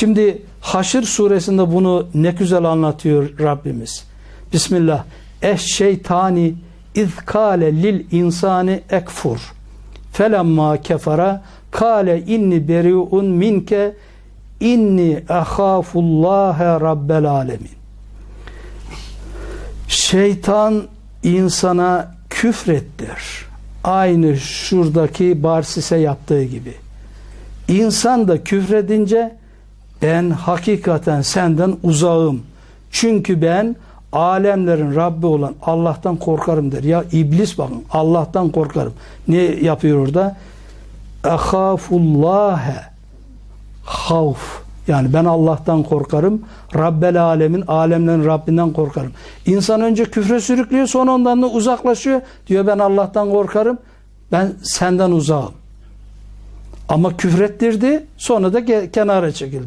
Şimdi Haşr suresinde bunu ne güzel anlatıyor Rabbimiz. Bismillah. Eş şeytani iz kâle lil insani ekfur. Felemma kefara kâle inni beri'un minke inni ehâfullâhe rabbel alemin. Şeytan insana küfrettir. Aynı şuradaki Barsis'e yaptığı gibi. İnsan da küfredince ben hakikaten senden uzağım. Çünkü ben alemlerin Rabbi olan Allah'tan korkarım der. Ya iblis bakın Allah'tan korkarım. Ne yapıyor orada? Ehafullâhe havf. Yani ben Allah'tan korkarım. Rabbel alemin, alemlerin Rabbinden korkarım. İnsan önce küfre sürüklüyor sonra ondan da uzaklaşıyor. Diyor ben Allah'tan korkarım. Ben senden uzağım. Ama küfrettirdi sonra da kenara çekildi.